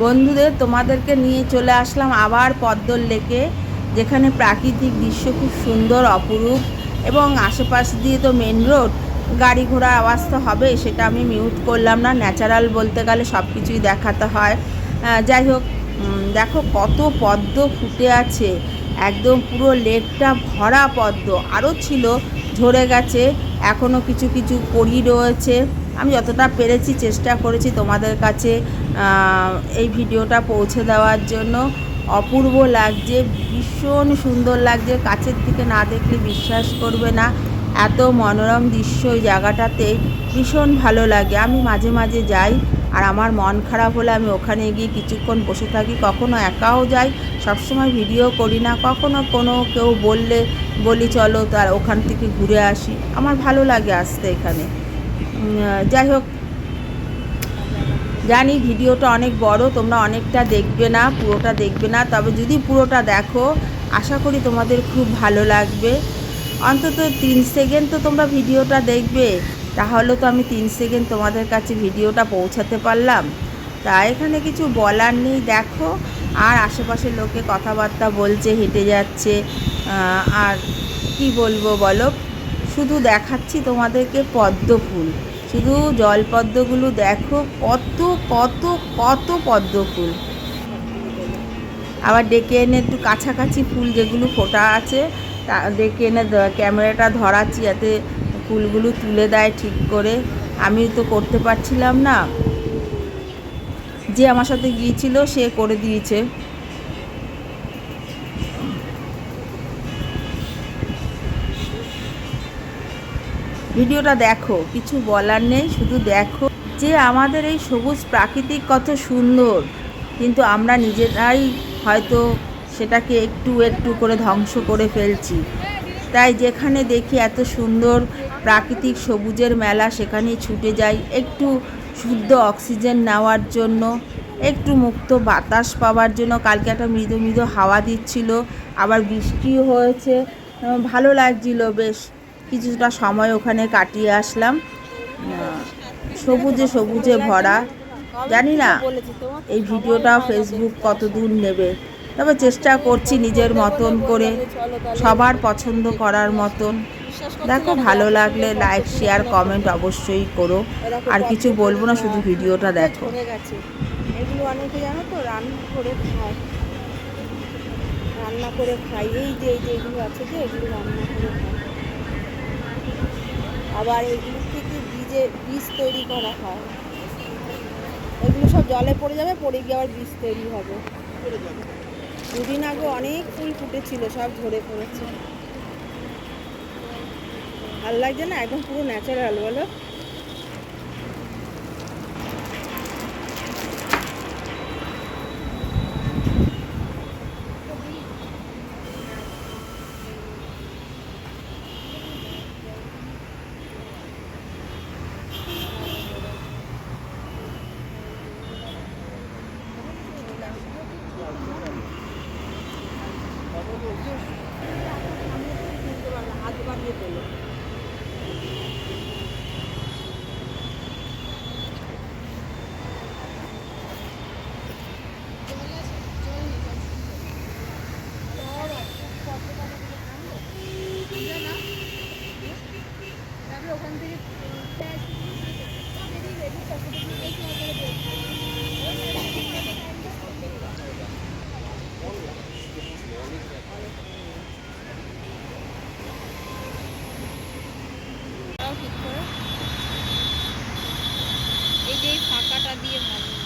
বন্ধুদের তোমাদেরকে নিয়ে চলে আসলাম আবার পদ্মর লেকে, যেখানে প্রাকৃতিক দৃশ্য খুব সুন্দর, অপরূপ এবং আশেপাশ দিয়ে তো মেন রোড গাড়ি ঘোড়া আওয়াজ তো হবে, সেটা আমি মিউট করলাম না। ন্যাচারাল বলতে গেলে সব কিছুই দেখাতে হয়। যাই হোক দেখো কত পদ্ম ফুটে আছে। একদম পুরো লেকটা ভরা পদ্ম। আরও ছিল, ঝরে গেছে। এখনও কিছু কিছু কড়ি রয়েছে। আমি যতটা পেরেছি চেষ্টা করেছি তোমাদের কাছে এই ভিডিওটা পৌঁছে দেওয়ার জন্য। অপূর্ব লাগছে, ভীষণ সুন্দর লাগছে। কাছের দিকে না দেখলে বিশ্বাস করবে না। এত মনোরম দৃশ্য ওই জায়গাটাতে, ভীষণ ভালো লাগে। আমি মাঝে মাঝে যাই আর আমার মন খারাপ হলে আমি ওখানে গিয়ে কিছুক্ষণ বসে থাকি। কখনো একাও যাই, সবসময় ভিডিও করি না। কখনো কোনো কেউ বললে, বলি চলো তার ওখান থেকে ঘুরে আসি। আমার ভালো লাগে আসতে এখানে। যাই হোক, জানি ভিডিওটা অনেক বড়, তোমরা অনেকটা দেখবে না, পুরোটা দেখবে না, তবে যদি পুরোটা দেখো, আশা করি তোমাদের খুব ভালো লাগবে। অন্তত তিন সেকেন্ড তো তোমরা ভিডিওটা দেখবে, তাহলে তো আমি তিন সেকেন্ড তোমাদের কাছে ভিডিওটা পৌঁছাতে পারলাম। তা এখানে কিছু বলার নেই, দেখো, আর আশেপাশের লোকে কথাবার্তা বলছে, হেঁটে যাচ্ছে আর কি বলব বলো? শুধু দেখাচ্ছি তোমাদেরকে পদ্ম ফুল। শুধু জলপদ্মগুলো দেখো, কত কত কত পদ্ম ফুল আবার ডেকে এনে একটু কাছাকাছি ফুল যেগুলো ফোটা আছে, তা ডেকে এনে ক্যামেরাটা ধরাচ্ছি যাতে ফুলগুলো তুলে দেয় ঠিক করে। আমি তো করতে পারছিলাম না। যে আমার সাথে গিয়েছিল সে করে দিয়েছে। ভিডিওটা দেখো, কিছু বলার নেই, শুধু দেখো যে আমাদের এই সবুজ প্রাকৃতিক কত সুন্দর। কিন্তু আমরা নিজেরাই হয়তো সেটাকে একটু একটু করে ধ্বংস করে ফেলছি। তাই যেখানে দেখি এত সুন্দর প্রাকৃতিক সবুজের মেলা, সেখানেই ছুটে যাই। একটু শুদ্ধ অক্সিজেন নেওয়ার জন্য, একটু মুক্ত বাতাস পাওয়ার জন্য। কালকে একটা মৃদু মৃদু হাওয়া দিচ্ছিল, আবার বৃষ্টিও হয়েছে। ভালো লাগছিল, বেশ। কিছুটা সময় ওখানে কাটিয়ে আসলাম। সবুজে সবুজে ভরা। জানি না, এই ভিডিওটা ফেসবুক কত দূর নেবে। তবে চেষ্টা করছি নিজের মতন করে, সবার পছন্দ করার মতন। দেখো, ভালো লাগলে লাইক শেয়ার কমেন্ট অবশ্যই করো। আর কিছু বলব না, শুধু ভিডিওটা দেখো। রান্না করে খাই এই যে এই যে এগুলো আছে যে, এগুলো রান্না করে খায়। আবার এগুলো থেকে বীজে, বীজ তৈরি করা হয়। এগুলো সব জলে পড়ে যাবে, পড়ে গিয়ে আবার বীজ তৈরি হবে। দুদিন আগে অনেক ফুল ফুটেছিল, সব ঝরে পড়েছে। ভালো লাগছে না? একদম পুরো ন্যাচারাল বলো। হাত বাড়িয়ে করে। এই যে এই ফাঁকাটা দিয়ে ভালো।